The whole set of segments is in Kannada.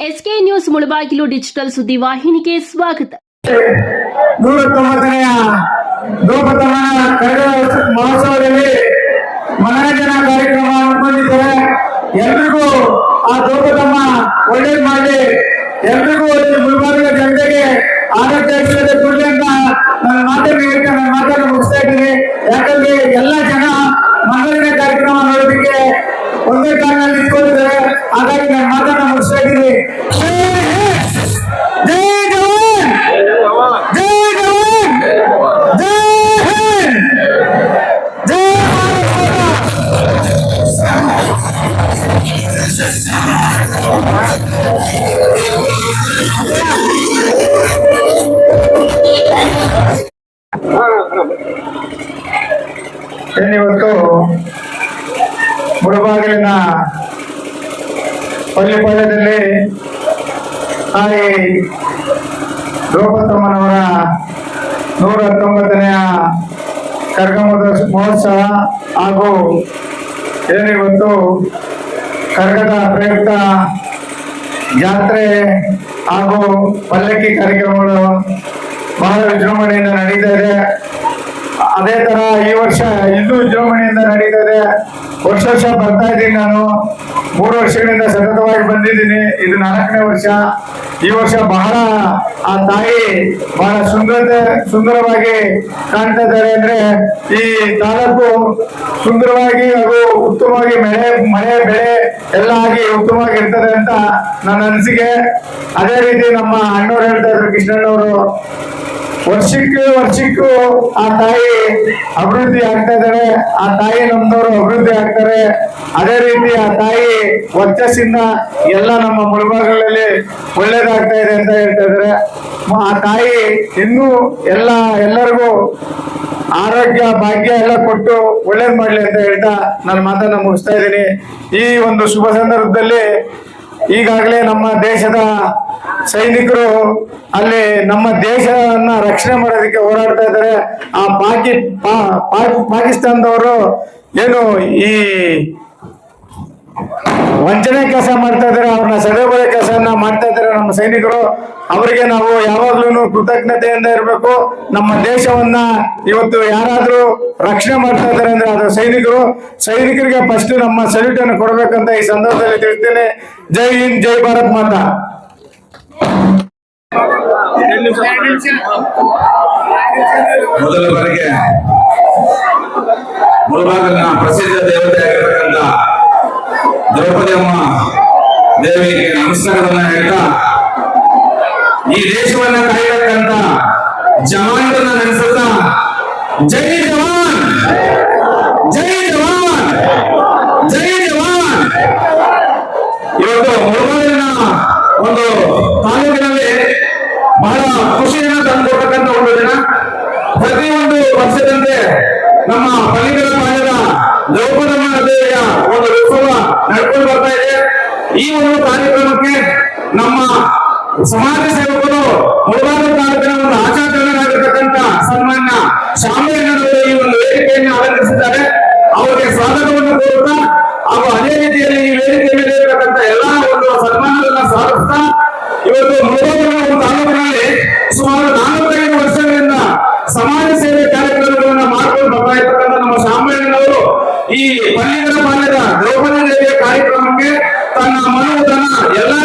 ಎಸ್ಕೆ ನ್ಯೂಸ್ ಮುಳಬಾಗಿಲು ಡಿಜಿಟಲ್ ಸುದ್ದಿ ವಾಹಿನಿಗೆ ಸ್ವಾಗತ. ಮಹೋತ್ಸವದಲ್ಲಿ ಮನರಂಜನಾ ಕಾರ್ಯಕ್ರಮ ಹಮ್ಮಿಕೊಂಡಿದ್ದಾರೆ. ಎಲ್ರಿಗೂ ಆ ದ್ರೌಪದಮ್ಮ ಒಳ್ಳೇದು ಮಾಡಿ ಎಲ್ರಿಗೂ ಗುಲ್ಬರ್ಗ ಜನತೆಗೆ ಆರೋಗ್ಯ ನನ್ನ ಮಾತನ್ನು ಮುಗಿಸ್ತಾ ಇದ್ದೀನಿ ಜೈ ಹಿಂದ್! ಜೈ ಜವಾನ್ ಜೈ ಜವಾನ್ ಜೈ ಹಿಂದ್ ಜೈ ಭಾರತ್ ಮಾತಾ! ಏನಿವತ್ತು ಮುಳಬಾಗಿಲಿನ ಪಳ್ಳಿಪಾಳ್ಯದಲ್ಲಿ ತಾಯಿ ದ್ರೌಪದಮ್ಮನವರ ನೂರ ಹತ್ತೊಂಬತ್ತನೆಯ ಕರ್ಗಮದ ಮಹೋತ್ಸವ ಹಾಗೂ ಏನಿವತ್ತು ಕರ್ಗದ ಪ್ರಯುಕ್ತ ಜಾತ್ರೆ ಹಾಗೂ ಪಲ್ಲಕ್ಕಿ ಕಾರ್ಯಕ್ರಮಗಳು ಬಹಳ ವಿಜೃಂಭಣೆಯಿಂದ ನಡೀತಾ ಇದೆ. ಅದೇ ಥರ ಈ ವರ್ಷ ಇಲ್ಲೂ ವಿಜೃಂಭಣೆಯಿಂದ ನಡೀತಾ ಇದೆ. ವರ್ಷ ವರ್ಷ ಬರ್ತಾ ಇದ್ದೀನಿ ನಾನು. ಮೂರು ವರ್ಷಗಳಿಂದ ಸತತವಾಗಿ ಬಂದಿದ್ದೀನಿ. ಇದು ನಾಲ್ಕನೇ ವರ್ಷ. ಈ ವರ್ಷ ಬಹಳ ಆ ತಾಯಿ ಬಹಳ ಸುಂದರತೆ, ಸುಂದರವಾಗಿ ಕಾಣ್ತಾ ಇದ್ದಾರೆ ಅಂದ್ರೆ ಈ ತಾಲೂಕು ಸುಂದರವಾಗಿ ಹಾಗೂ ಉತ್ತಮವಾಗಿ ಮಳೆ ಮಳೆ, ಬೆಳೆ ಎಲ್ಲ ಆಗಿ ಉತ್ತಮವಾಗಿ ಇರ್ತದೆ ಅಂತ ನನ್ನ ಅನಿಸಿಕೆ. ಅದೇ ರೀತಿ ನಮ್ಮ ಅಣ್ಣವ್ರು ಹೇಳ್ತಾ ಇದ್ರು, ಕೃಷ್ಣಣ್ಣವರು ವರ್ಷಕ್ಕೆ ವರ್ಷಕ್ಕೂ ಆ ತಾಯಿ ಅಭಿವೃದ್ಧಿ ಆಗ್ತಾ ಇದ್ದಾರೆ ಆ ತಾಯಿ ನಮ್ದವರು ಅಭಿವೃದ್ಧಿ ಆಗ್ತಾರೆ. ಅದೇ ರೀತಿ ಆ ತಾಯಿ ವರ್ಚಸ್ಸಿಂದ ಎಲ್ಲ ನಮ್ಮ ಮುಳುಬಾಗಿಲಲ್ಲಿ ಒಳ್ಳೇದಾಗ್ತಾ ಇದೆ ಅಂತ ಹೇಳ್ತಾ ಇದ್ದಾರೆ ಆ ತಾಯಿ ಇನ್ನೂ ಎಲ್ಲ, ಎಲ್ಲರಿಗೂ ಆರೋಗ್ಯ, ಭಾಗ್ಯ ಎಲ್ಲ ಕೊಟ್ಟು ಒಳ್ಳೇದ್ ಮಾಡ್ಲಿ ಅಂತ ಹೇಳ್ತಾ ನನ್ನ ಮಾತನ್ನ ಮುಗಿಸ್ತಾ ಇದ್ದೀನಿ. ಈ ಒಂದು ಶುಭ ಸಂದರ್ಭದಲ್ಲಿ ಈಗಾಗಲೇ ನಮ್ಮ ದೇಶದ ಸೈನಿಕರು ಅಲ್ಲಿ ನಮ್ಮ ದೇಶವನ್ನ ರಕ್ಷಣೆ ಮಾಡೋದಕ್ಕೆ ಹೋರಾಡ್ತಾ ಇದ್ದಾರೆ. ಆ ಪಾಕಿ ಪಾಕಿಸ್ತಾನದವರು ಏನು ಈ ವಂಚನೆ ಕೆಲಸ ಮಾಡ್ತಾ ಇದ್ದಾರೆ, ಅವ್ರನ್ನ ಸದೆಬಳೆ ಕೆಲಸವನ್ನ ಮಾಡ್ತಾ ಇದ್ದಾರೆ ನಮ್ಮ ಸೈನಿಕರು. ಅವರಿಗೆ ನಾವು ಯಾವಾಗ್ಲೂ ಕೃತಜ್ಞತೆಯಿಂದ ಇರಬೇಕು. ನಮ್ಮ ದೇಶವನ್ನ ಇವತ್ತು ಯಾರಾದ್ರೂ ರಕ್ಷಣೆ ಮಾಡ್ತಾ ಇದ್ದಾರೆ ಅಂದ್ರೆ ಅದು ಸೈನಿಕರು. ಸೈನಿಕರಿಗೆ ಫಸ್ಟ್ ನಮ್ಮ ಸಲ್ಯೂಟ್ ಅನ್ನು ಕೊಡ್ಬೇಕಂತ ಈ ಸಂದರ್ಭದಲ್ಲಿ ತಿಳಿಸ್ತೇನೆ. ಜೈ ಹಿಂದ್, ಜೈ ಭಾರತ್ ಮಾತಾ. ಮೊದಲ ಬಾರಿಗೆ ಮುಳಬಾಗಿಲಿನ ಪ್ರಸಿದ್ಧ ದೇವತೆ ಆಗಿರ್ತಕ್ಕಂಥ ದ್ರೌಪದಿ ಅಮ್ಮ ದೇವಿಗೆ ನಮಸ್ಕಾರವನ್ನ ಹೇಳ್ತಾ ಈ ದೇಶವನ್ನ ಕರೆಯತಕ್ಕಂತ ಜವಾನ್ಗಳನ್ನ ನೆನೆಸುತ್ತಾ? ಜೈ ಜವಾನ್! ಜೈ ಜವಾನ್! ಜೈ ಜವಾನ್! ಇವತ್ತು ಮುಳಬಾಗಿಲಿನ ಒಂದು ತಾಲೂಕಿನಲ್ಲಿ ಬಹಳ ಖುಷಿಯನ್ನ ತಂದುಕೊಡ್ತಕ್ಕಂಥ ಒಂದು ದಿನ. ಪ್ರತಿಯೊಂದು ವರ್ಷದಂತೆ ನಮ್ಮ ಪಲ್ಲಿಗರ ಪಾಳ್ಯದ ದ್ರೌಪದಮ್ಮ ದೇವಿಯ ಒಂದು ಉತ್ಸವ ನಡ್ಕೊಂಡು ಬರ್ತಾ ಇದೆ. ಈ ಒಂದು ಕಾರ್ಯಕ್ರಮಕ್ಕೆ ನಮ್ಮ ಸಮಾಜ ಸೇವಕರು ಹಲವಾರು ಒಂದು ಆಚಾರ್ಯರಾಗಿರ್ತಕ್ಕಂಥ ಸನ್ಮಾನ್ಯ ಶಾಮಿಯಣ್ಣನವರು ಈ ಒಂದು ವೇದಿಕೆಯನ್ನು ಅಲಂಕರಿಸಿದ್ದಾರೆ. ಅವರಿಗೆ ಸ್ವಾಗತವನ್ನು ಕೋರುತ್ತಾ ಹಾಗೂ ಅದೇ ರೀತಿಯಲ್ಲಿ ಈ ವೇದಿಕೆ ಮೇಲೆ ಇರತಕ್ಕಂತ ಎಲ್ಲಾ ಒಂದು ಸನ್ಮಾನಗಳನ್ನ ಸ್ವಾಗತಿಸ್ತಾ ಇವತ್ತು ಒಂದು ತಾಲೂಕಿನಲ್ಲಿ ಸುಮಾರು ನಾಲ್ಕೈದು ವರ್ಷಗಳಿಂದ ಸಮಾಜ ಸೇವೆ ಕಾರ್ಯಕ್ರಮಗಳನ್ನ ಮಾಡ್ಕೊಂಡು ಬರ್ತಾ ಇರ್ತಕ್ಕಂಥ ನಮ್ಮ ಶಾಮಣ್ಣನವರು ಈ ಪಲ್ಲಿಗರ ಪಾಲ್ಯದ ದ್ರೌಪದಿ ದೇವಿಯ ಕಾರ್ಯಕ್ರಮಕ್ಕೆ ತನ್ನ ಮನೋಧನ, ಎಲ್ಲಾ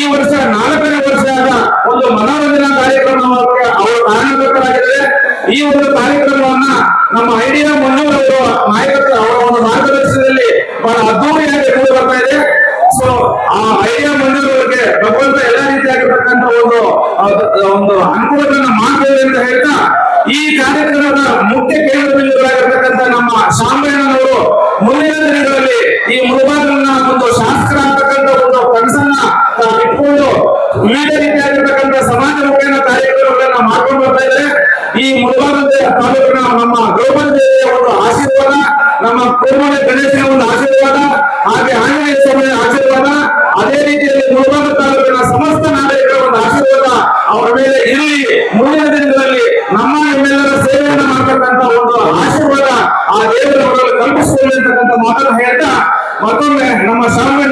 ಈ ವರ್ಷ ನಾಲ್ಕನೇ ವರ್ಷದ ಒಂದು ಮನೋರಂಜನಾ ಕಾರ್ಯಕ್ರಮಕ್ಕೆ ಅವರು ಕಾರಣಕರ್ತರಾಗಿದ್ದಾರೆ ಈ ಒಂದು ಕಾರ್ಯಕ್ರಮವನ್ನ ನಮ್ಮ ಐಡಿಯಾ ನಾಯಕತ್ವ ಅವರು ಮಾರ್ಗದರ್ಶನದಲ್ಲಿ ಬಹಳ ಅದ್ದೂರಿಯಾಗಿ ಮೂಡಿ ಬರ್ತಾ ಇದೆ ಸೊ ಆ ಐಡಿಯಾ ಮಂದಿರಗಳಿಗೆ ಭಗವಂತ ಎಲ್ಲ ರೀತಿಯಾಗಿರ್ತಕ್ಕಂಥ ಒಂದು ಅಹ್, ಒಂದು ಅನುಕೂಲಗಳನ್ನ ಮಾಡ್ತೇವೆ ಅಂತ ಹೇಳ್ತಾ ಈ ಕಾರ್ಯಕ್ರಮದ ಮುಖ್ಯ ಕೇಂದ್ರ ಬಿಂದುಗಳಾಗಿರ್ತಕ್ಕಂಥ ನಮ್ಮ ಶಾಮಣ್ಣನವರು ಮುಂದಿನ ದಿನಗಳಲ್ಲಿ ಈ ಮುಳುಬಾಗಿಲನ್ನ ಒಂದು ಶಾಸಕರಾಗ್ತಕ್ಕಂಥ ಒಂದು ಕನಸನ್ನ ತಾವು ಇಟ್ಕೊಂಡು ವಿವಿಧ ರೀತಿಯಾಗಿರ್ತಕ್ಕಂಥ ಸಮಾಜ ಮುಖೇನ ಕಾರ್ಯಕ್ರಮಗಳನ್ನ ಮಾಡ್ಕೊಂಡು ಬರ್ತಾ ಇದ್ದಾರೆ ಈ ಮುಳುಬಾಗಿಲ ತಾಲೂಕಿನ ನಮ್ಮ ದ್ರೌಪದಿ ದೇವಿಯ ಒಂದು ಆಶೀರ್ವಾದ ನಮ್ಮ ಕೋಮಲ ಗಣೇಶನ ಒಂದು ಆಶೀರ್ವಾದ, ಹಾಗೆ ಆಂಜನೇಯ ಸ್ವಾಮಿಯ ಆಶೀರ್ವಾದ, ಅದೇ ರೀತಿಯಲ್ಲಿ ಮುಳಬಾಗ ತಾಲೂಕಿನ ಸಮಸ್ತ ನಾಗರಿಕರ ಒಂದು ಆಶೀರ್ವಾದ ಅವರ ಮೇಲೆ ಇರಲಿ. ಮುಂದಿನ ದಿನಗಳಲ್ಲಿ ನಮ್ಮ ನಿಮ್ಮೆಲ್ಲರ ಸೇವೆಯನ್ನು ಮಾಡತಕ್ಕಂತ ಒಂದು ಆಶೀರ್ವಾದ ಆ ದೇವರ ಕಲ್ಪಿಸಿಕೊಳ್ಳಿ ಅಂತಕ್ಕಂಥ ಮಾತನ್ನು ಹೇಳ್ತಾ ಮತ್ತೊಮ್ಮೆ ನಮ್ಮ ಶಾಲೆ